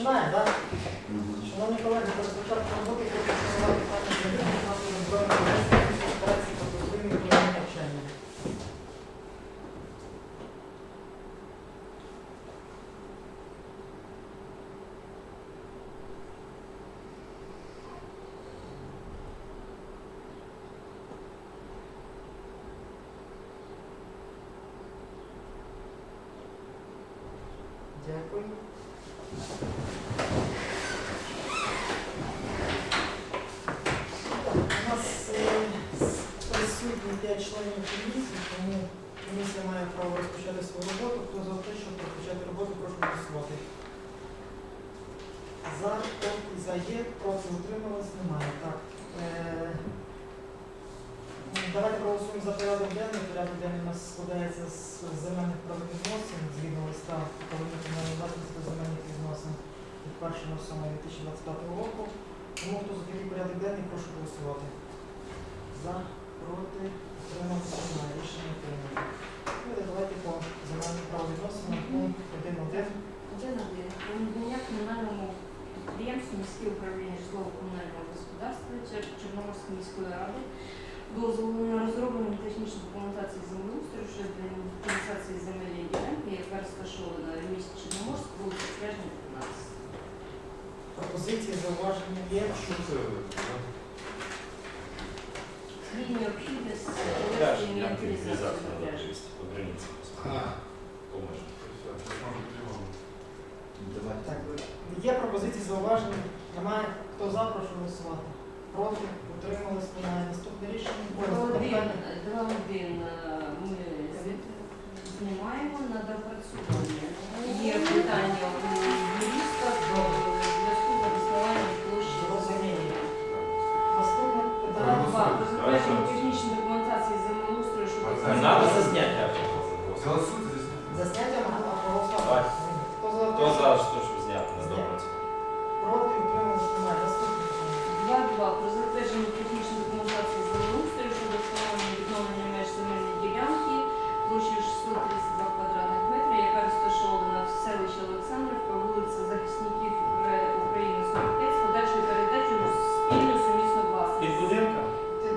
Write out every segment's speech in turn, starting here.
що, розпочинаємо, так? Шановні колеги, перед початком роботи хочу встановити питання зміни нашої збройної організації операції та позитивні воєнні навчання. Дякую. У нас е, присутні 5 членів комісії, тому комісія має право розпочати свою роботу. Хто за те, щоб розпочати роботу, прошу голосувати. За, проти, за є, проти утрималось, немає. Так. Давайте проголосуємо за порядок денний. Порядок денний у нас складається з земельних правовідносин згідно листа комунальної власності земельних відносин від 1.07.2025 року. Тому хто за такий порядок денний, прошу голосувати. За, проти, утримався, немає. Рішення прийнято. Ну, давайте по земельним правовідносинам. Пункт 1.1. Один один. Про надання комунальному підприємству міське управління житлово-комунального господарства Чорноморської міської ради дозволу на розроблення технічної документації землеустрою щодо компенсації земельної ділянки, яка розташована в місті Чорноморськ, вулиця Пляжна, 15. Пропозиції, зауваження є. Що це? Є необхідність Пляж, провести ямки, інвентаризацію реализацию на надо пляжі. провести по границе. Бути воно. Давайте. Так, є пропозиції, зауваження. Немає. Хто за, прошу голосувати. Проти, утримались, немає. Наступне рішення. Один е, ми знімаємо на допрацювання. Є питання у юриста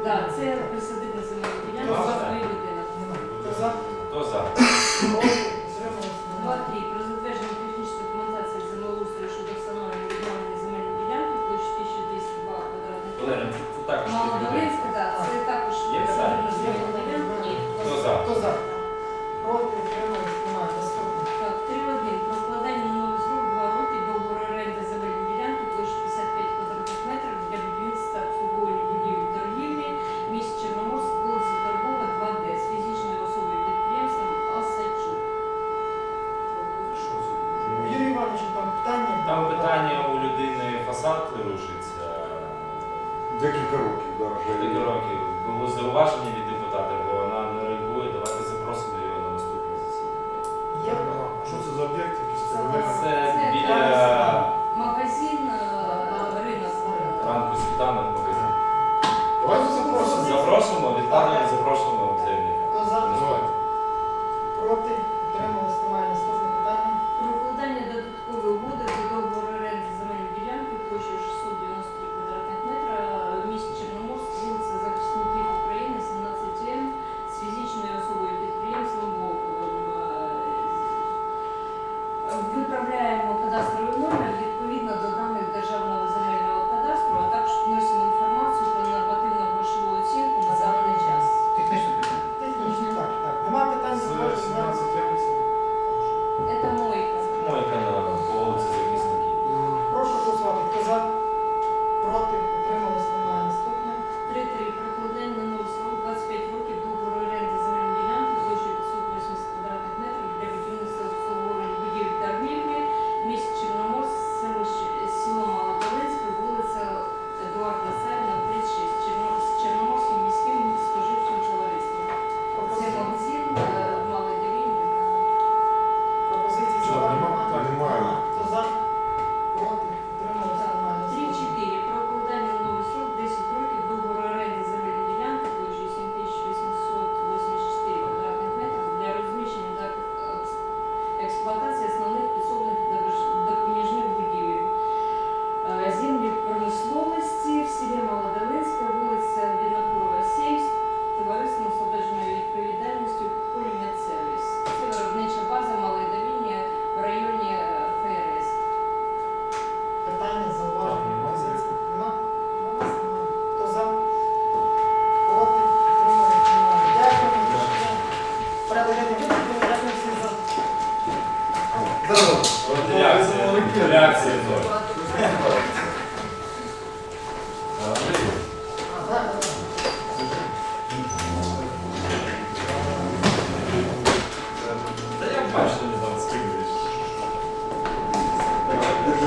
Так, це присадити земельна ділянку Хто за Хто Два три про затвердження технічної документації землеустрою щодо встановлення відновлення земельної ділянки площі 1202 квадратних. Валерий, це також. Малодолинська, так, це також Є питання? присадибна земельна ділянка. Ні. Хто за? Хто за? Фасад рушиться. Декілька років, да, Декілька років. Було зауваження від депутата, Amen. експлуатації основних підсобних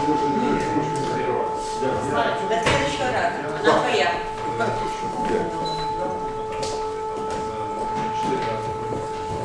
До следующего раза. Она твоя.